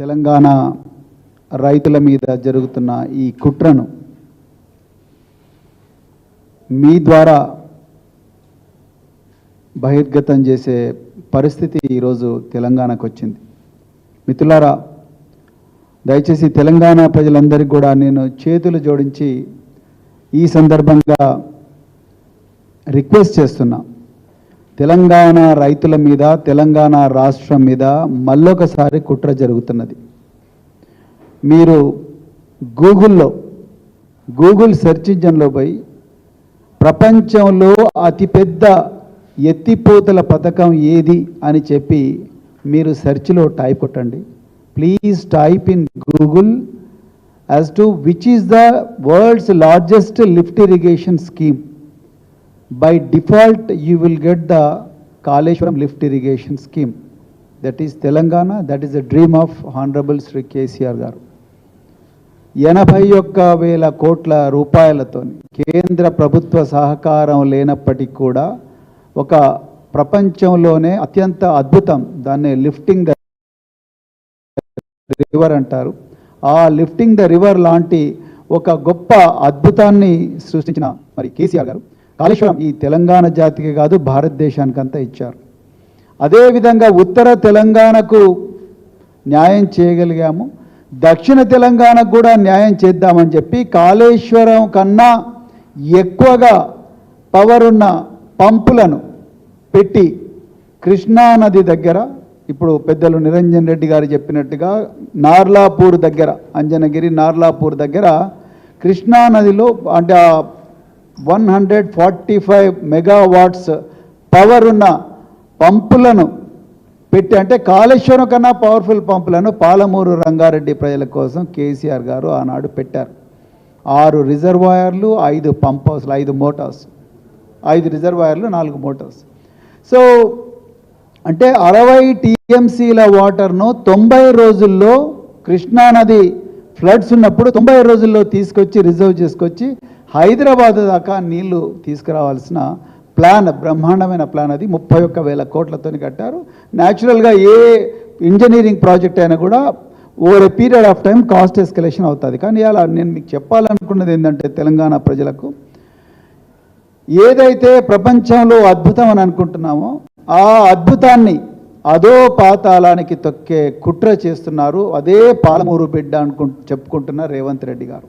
తెలంగాణ రైతుల మీద జరుగుతున్న ఈ కుట్రను మీ ద్వారా బహిర్గతం చేసే పరిస్థితి ఈరోజు తెలంగాణకు వచ్చింది మిత్రులారా దయచేసి తెలంగాణ ప్రజలందరికీ కూడా నేను చేతులు జోడించి ఈ సందర్భంగా రిక్వెస్ట్ చేస్తున్నా. తెలంగాణ రైతుల మీద తెలంగాణ రాష్ట్రం మీద మళ్ళొకసారి కుట్ర జరుగుతున్నది. మీరు గూగుల్లో గూగుల్ సెర్చ్ ఇంజన్లో పోయి ప్రపంచంలో అతిపెద్ద ఎత్తిపోతల పథకం ఏది అని చెప్పి మీరు సెర్చ్లో టైప్ కొట్టండి. Please type in Google as to which is the world's largest lift irrigation scheme. By default you will get the Kaleshwaram lift irrigation scheme. That is Telangana, that is the dream of Honorable Sri KCR garu. ఎనభై ఒక్క వేల కోట్ల రూపాయలతో కేంద్ర ప్రభుత్వ సహకారం లేనప్పటికీ కూడా ఒక ప్రపంచంలోనే అత్యంత అద్భుతం దాన్ని లిఫ్టింగ్ ద రివర్ అంటారు. ఆ లిఫ్టింగ్ ద రివర్ లాంటి ఒక గొప్ప అద్భుతాన్ని సృష్టించిన మరి కేసీఆర్ గారు. కాళేశ్వరం ఈ తెలంగాణ జాతికి కాదు భారతదేశానికంతా ఇచ్చారు. అదేవిధంగా ఉత్తర తెలంగాణకు న్యాయం చేయగలిగాము. దక్షిణ తెలంగాణకు కూడా న్యాయం చేద్దామని చెప్పి కాళేశ్వరం కన్నా ఎక్కువగా పవర్ ఉన్న పంపులను పెట్టి కృష్ణానది దగ్గర ఇప్పుడు పెద్దలు నిరంజన్ రెడ్డి గారు చెప్పినట్టుగా నార్లాపూర్ దగ్గర అంజనగిరి నార్లాపూర్ దగ్గర కృష్ణానదిలో అంటే one hundred forty five megawatts power ఉన్న పంపులను పెట్టి అంటే కాళేశ్వరం కన్నా పవర్ఫుల్ పంపులను పాలమూరు రంగారెడ్డి ప్రజల కోసం కేసీఆర్ గారు ఆనాడు పెట్టారు. ఆరు రిజర్వాయర్లు ఐదు పంప్ హౌస్లు ఐదు మోటార్స్. ఐదు రిజర్వాయర్లు నాలుగు మోటార్స్. సో అంటే అరవై టీఎంసీల వాటర్ను తొంభై రోజుల్లో కృష్ణానది ఫ్లడ్స్ ఉన్నప్పుడు తొంభై రోజుల్లో తీసుకొచ్చి రిజర్వ్ చేసుకొచ్చి హైదరాబాద్ దాకా నీళ్ళు తీసుకురావాల్సిన ప్లాన్ బ్రహ్మాండమైన ప్లాన్ అది. ముప్పై ఒక్క వేల కోట్లతో కట్టారు. న్యాచురల్గా ఏ ఇంజనీరింగ్ ప్రాజెక్ట్ అయినా కూడా over a period of time cost escalation అవుతుంది. కానీ అలా నేను మీకు చెప్పాలనుకున్నది ఏంటంటే తెలంగాణ ప్రజలకు ఏదైతే ప్రపంచంలో అద్భుతం అని అనుకుంటున్నామో ఆ అద్భుతాన్ని అదో పాతాళానికి తొక్కే కుట్ర చేస్తున్నారు. అదే పాలమూరు బిడ్డ అనుకు చెప్పుకుంటున్నారు రేవంత్ రెడ్డి గారు.